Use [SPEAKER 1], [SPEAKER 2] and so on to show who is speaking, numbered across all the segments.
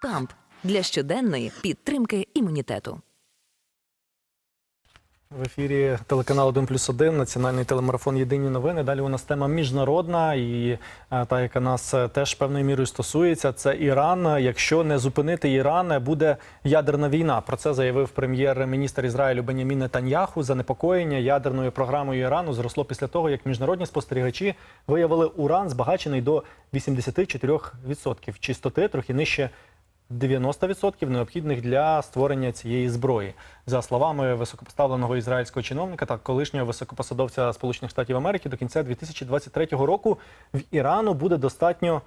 [SPEAKER 1] Камп для щоденної підтримки імунітету.
[SPEAKER 2] В ефірі телеканал 1 плюс 1, національний телемарафон Єдині новини. Далі у нас тема міжнародна і е, та, яка нас е, теж певною мірою стосується, це Іран. Якщо не зупинити Іран, буде ядерна війна. Про це заявив прем'єр-міністр Ізраїлю Бенямін Нетаньяху. Занепокоєння ядерною програмою Ірану зросло після того, як міжнародні спостерігачі виявили уран збагачений до 84% чистоти, трохи нижче 90% необхідних для створення цієї зброї. За словами високопоставленого ізраїльського чиновника та колишнього високопосадовця Сполучених Штатів Америки, до кінця 2023 року в Ірану буде достатньо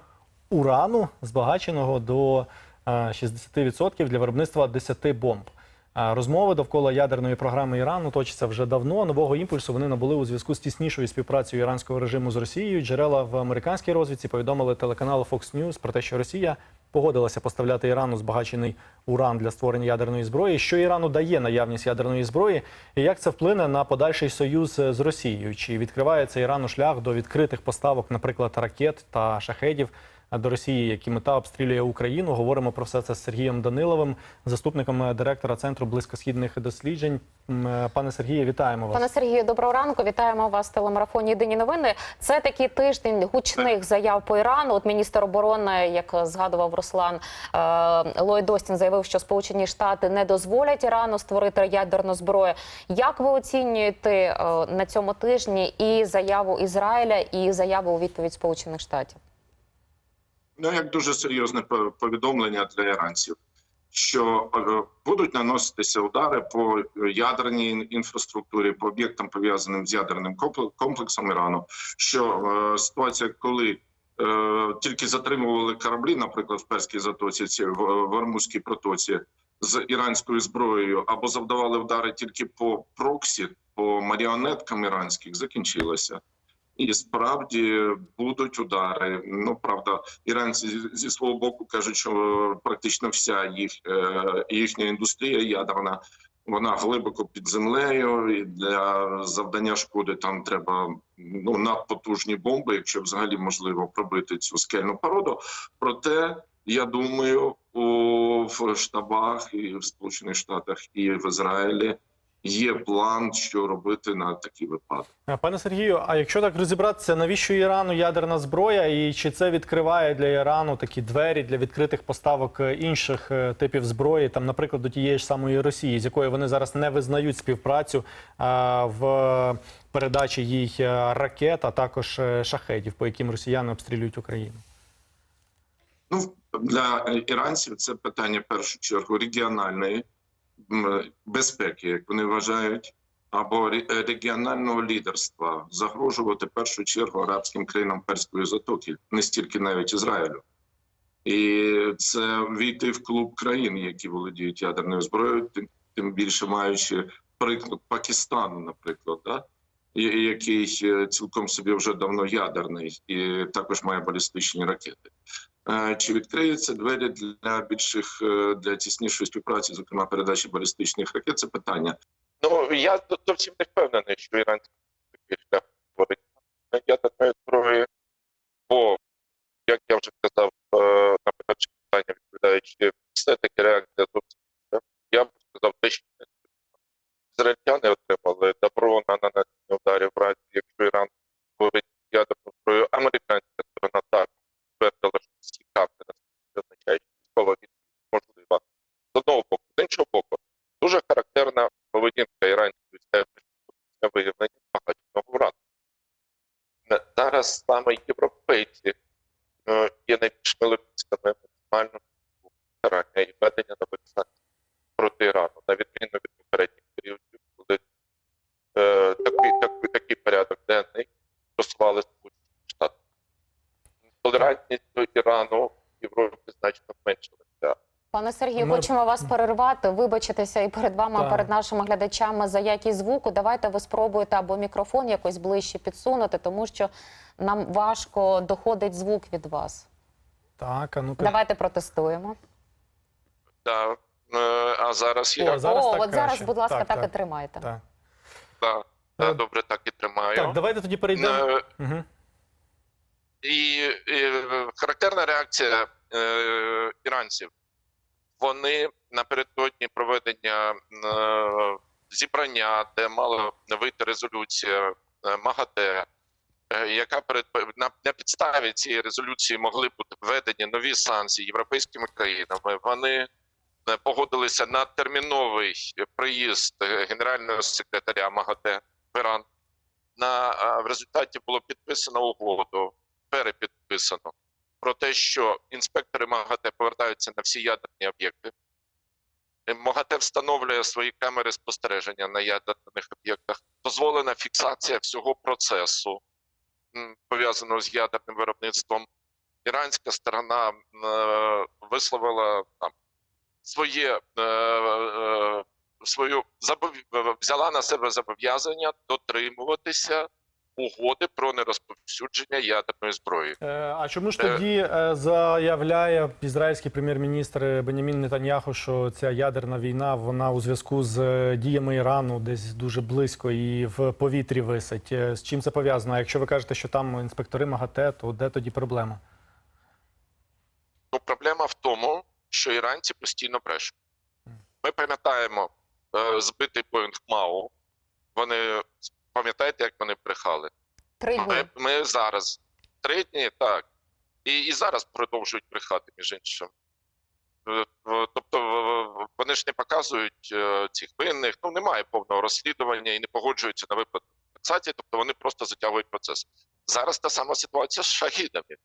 [SPEAKER 2] урану, збагаченого до е, 60% для виробництва 10 бомб. Розмови довкола ядерної програми Ірану точаться вже давно. Нового імпульсу вони набули у зв'язку з тіснішою співпрацею іранського режиму з Росією. Джерела в американській розвідці повідомили телеканалу Fox News про те, що Росія погодилася поставляти Ірану збагачений уран для створення ядерної зброї. Що Ірану дає наявність ядерної зброї, і як це вплине на подальший союз з Росією? Чи відкривається Ірану шлях до відкритих поставок, наприклад, ракет та шахедів? До Росії, які мета обстрілює Україну. Говоримо про все це з Сергієм Даниловим, заступником е, директора центру близькосхідних досліджень. Е, Пане Сергіє, вітаємо вас.
[SPEAKER 3] Пане Сергію, доброго ранку. Вітаємо вас в телемарафоні Єдині новини. Це такий тиждень гучних заяв по Ірану. От міністр оборони, як згадував Руслан е, Ллойд Остін, заявив, що Сполучені Штати не дозволять Ірану створити ядерну зброю. Як ви оцінюєте на цьому тижні і заяву Ізраїля, і заяву у відповідь Сполучених Штатів?
[SPEAKER 4] Ну, як дуже серйозне повідомлення для іранців, що е, будуть наноситися удари по ядерній інфраструктурі, по об'єктам пов'язаним з ядерним компле- комплексом Ірану. Що е, ситуація, коли е, тільки затримували кораблі, наприклад, в Перській затоці, ці в, Ормузькій протоці з іранською зброєю, або завдавали удари тільки по проксі, по маріонеткам іранських, закінчилася. І справді будуть удари. Ну правда, іранці зі- свого боку кажуть, що практично вся їх е, їхня індустрія ядерна. Вона глибоко під землею, і для завдання шкоди там треба ну надпотужні бомби, якщо взагалі можливо пробити цю скельну породу. Проте я думаю, у в штабах і в Сполучених Штатах і в Ізраїлі є план, що робити на такі випадки.
[SPEAKER 2] Е, Пане Сергію, а якщо так розібратися, навіщо Ірану ядерна зброя, і чи це відкриває для Ірану такі двері для відкритих поставок е, інших е, типів зброї, там, наприклад, до тієї ж самої Росії, з якою вони зараз не визнають співпрацю а, в передачі їй е, ракет, а також е, шахедів, по яким росіяни обстрілюють Україну?
[SPEAKER 4] Ну для е, іранців це питання в першу чергу регіональної безпеки, як вони вважають, або е, регіонального лідерства загрожувати в першу чергу арабським країнам Перської затоки, не стільки навіть Ізраїлю. І це війти в клуб країн, які володіють ядерною зброєю, тим, тим більше маючи приклад Пакистану, наприклад, да? який е, цілком собі вже давно ядерний і також має балістичні ракети. Е, Чи відкриються двері для більших е, для тіснішої співпраці, зокрема передачі балістичних ракет? Це питання.
[SPEAKER 5] Ну я зовсім не впевнений, що Іран такий шлях говорить. Я ядерної зброї, бо, як я вже казав е, на перше питання, відповідаючи, все-таки реакція зовсім З одного боку, з іншого боку, дуже характерна поведінка системи після виявлення багатьох урану. Е, Зараз саме європейці е, є найбільш лобістами максимально старання і введення нових санкцій проти Ірану, на відміну від попередніх періодів, коли е, такий, такий, такий порядок денний просували Сполучені Штати. Толерантність до Ірану в Європі значно зменшилася.
[SPEAKER 3] Пане Сергію,
[SPEAKER 2] Ми-
[SPEAKER 3] хочемо вас перервати, вибачитися і перед вами,
[SPEAKER 2] Так.
[SPEAKER 3] перед нашими глядачами за якість звуку. Давайте ви спробуєте або мікрофон якось ближче підсунути, тому що нам важко доходить звук від вас.
[SPEAKER 2] Так, а ну
[SPEAKER 3] Давайте протестуємо.
[SPEAKER 5] Да. Е, А зараз
[SPEAKER 2] О, зараз
[SPEAKER 3] О,
[SPEAKER 2] так
[SPEAKER 3] от зараз, будь ласка,
[SPEAKER 2] Так,
[SPEAKER 3] так,
[SPEAKER 2] так.
[SPEAKER 3] і тримайте.
[SPEAKER 2] так.
[SPEAKER 5] да,
[SPEAKER 2] Е,
[SPEAKER 5] да, добре так і тримаю.
[SPEAKER 2] Так, давайте тоді перейдемо.
[SPEAKER 5] Е,
[SPEAKER 2] Угу.
[SPEAKER 5] І, і характерна реакція е, іранців вони напередодні проведення е, зібрання, де мала вийти резолюція е, МАГАТЕ, е, яка перед на, підставі цієї резолюції могли бути введені нові санкції європейськими країнами. Вони погодилися на терміновий приїзд генерального секретаря МАГАТЕ в Іран. На в результаті було підписано угоду, перепідписано про те, що інспектори МАГАТЕ повертаються на всі ядерні об'єкти. МАГАТЕ встановлює свої камери спостереження на ядерних об'єктах. Дозволена фіксація всього процесу, пов'язаного з ядерним виробництвом. Іранська сторона е, висловила там своє е, е, свою забов... взяла на себе зобов'язання дотримуватися угоди про нерозповсюдження ядерної зброї.
[SPEAKER 2] Е, А чому ж
[SPEAKER 5] Е.
[SPEAKER 2] тоді е, заявляє ізраїльський прем'єр-міністр Бенямін Нетаньяху, що ця ядерна війна вона у зв'язку з діями Ірану десь дуже близько і в повітрі висить? З чим це пов'язано? Якщо ви кажете, що там інспектори МАГАТЕ, то де тоді проблема?
[SPEAKER 5] Ну, проблема в тому, що іранці постійно брешуть. Ми пам'ятаємо збитий Боїнг МАУ. Вони пам'ятаєте, як вони брехали?
[SPEAKER 3] Три дні.
[SPEAKER 5] Ми, ми зараз три дні, так. І, і зараз продовжують брехати, між іншим. Тобто вони ж не показують е, цих винних, ну немає повного розслідування і не погоджуються на виплату компенсації, тобто вони просто затягують процес. Зараз та сама ситуація з шахідами,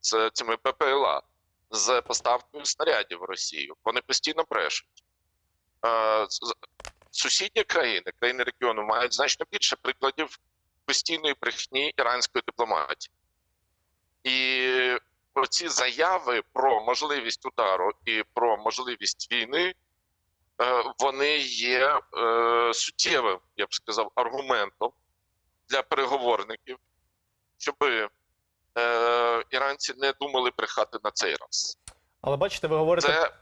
[SPEAKER 5] з цими ППЛА, з поставкою снарядів в Росію. Вони постійно брешуть. Е, Сусідні країни, країни регіону, мають значно більше прикладів постійної брехні іранської дипломатії. І ці заяви про можливість удару і про можливість війни, е, вони є е, суттєвим, я б сказав, аргументом для переговорників, щоб е, іранці не думали брехати на цей раз.
[SPEAKER 2] Але бачите, ви говорите
[SPEAKER 5] Це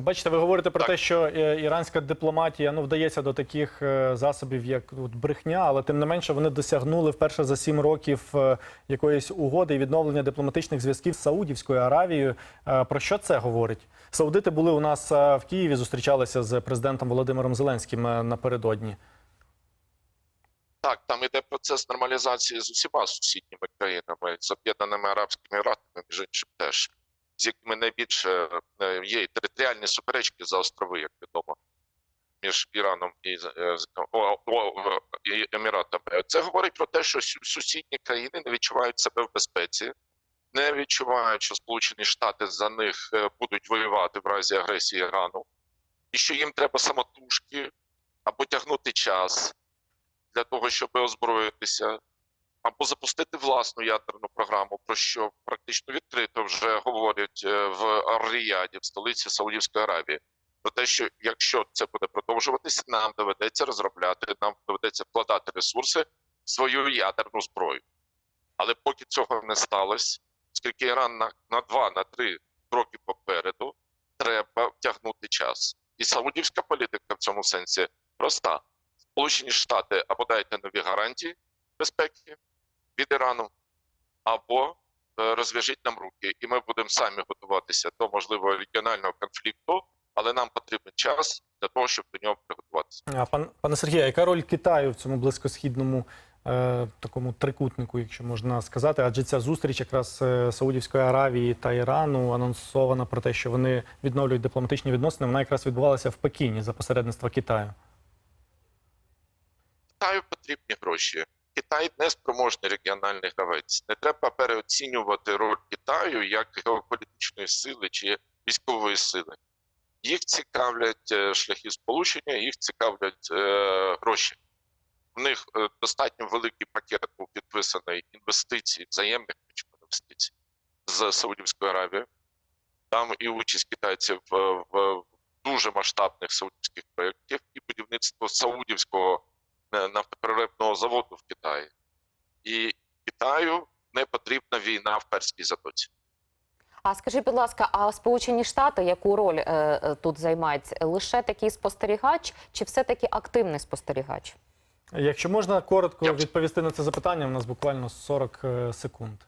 [SPEAKER 2] Бачите, ви говорите про
[SPEAKER 5] Так.
[SPEAKER 2] те, що е, іранська дипломатія ну вдається до таких е, засобів, як от брехня, але тим не менше вони досягнули вперше за сім років е, якоїсь угоди і відновлення дипломатичних зв'язків з Саудівською Аравією. Про що це говорить? Саудити були у нас в Києві, зустрічалися з президентом Володимиром Зеленським напередодні.
[SPEAKER 5] Так, там іде процес нормалізації з усіма сусідніми країнами, з Об'єднаними Арабськими Еміратами, між іншим теж, з якими найбільше е, є територіальні суперечки за острови, як відомо, між Іраном і, е, і Еміратами. Це говорить про те, що сусідні країни не відчувають себе в безпеці, не відчувають, що Сполучені Штати за них е, будуть воювати в разі агресії Ірану, і що їм треба самотужки або тягнути час для того, щоб озброїтися, або запустити власну ядерну програму, про що практично відкрито вже говорять е, в Ар-Ріяді, в столиці Саудівської Аравії. Про те, що якщо це буде продовжуватися, нам доведеться розробляти, нам доведеться вкладати ресурси в свою ядерну зброю. Але поки цього не сталося, оскільки Іран на, на два, на три роки попереду, треба втягнути час. І саудівська політика в цьому сенсі проста. Сполучені Штати або дайте нові гарантії безпеки від Ірану, або е, розв'яжіть нам руки, і ми будемо самі готуватися до можливого регіонального конфлікту, але нам потрібен час для того, щоб до нього приготуватися.
[SPEAKER 2] А пан пане Сергію, яка роль Китаю в цьому близькосхідному е, такому трикутнику, якщо можна сказати? Адже ця зустріч якраз е, Саудівської Аравії та Ірану анонсована про те, що вони відновлюють дипломатичні відносини. Вона якраз відбувалася в Пекіні за посередництва Китаю.
[SPEAKER 5] Китаю потрібні гроші. Китай не спроможний регіональний гравець. Не треба переоцінювати роль Китаю як геополітичної сили чи військової сили. Їх цікавлять е, шляхи сполучення, їх цікавлять е, гроші. В них е, достатньо великий пакет був підписаний інвестицій, взаємних інвестицій з Саудівською Аравією. Там і участь китайців е, в дуже масштабних саудівських проєктів, і будівництво саудівського нафтопереробного заводу в Китаї. І Китаю не потрібна війна в Перській затоці.
[SPEAKER 3] А скажіть, будь ласка, а Сполучені Штати яку роль е, е, тут займають? Лише такий спостерігач чи все-таки активний спостерігач?
[SPEAKER 2] Якщо можна коротко
[SPEAKER 5] Я
[SPEAKER 2] відповісти на це запитання, у нас буквально 40 е, секунд.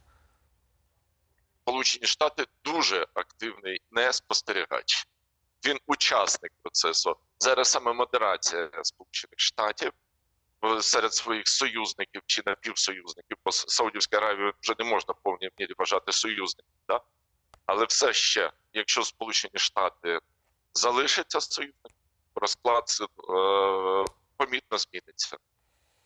[SPEAKER 5] Сполучені Штати дуже активний не спостерігач. Він учасник процесу. Зараз саме модерація Сполучених Штатів е, серед своїх союзників чи напівсоюзників, бо Саудівська Аравія вже не можна повній мірі вважати союзником. Да? Але все ще, якщо Сполучені Штати залишаться союзниками, розклад е, помітно зміниться.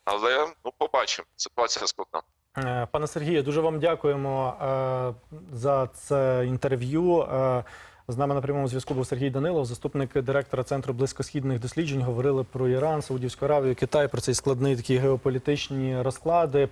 [SPEAKER 5] Але ну побачимо, ситуація складна.
[SPEAKER 2] Е, Пане Сергію, дуже вам дякуємо е, за це інтерв'ю. З нами на прямому зв'язку був Сергій Данилов, заступник директора Центру близькосхідних досліджень. Говорили про Іран, Саудівську Аравію, Китай, про цей складний такі геополітичні розклади.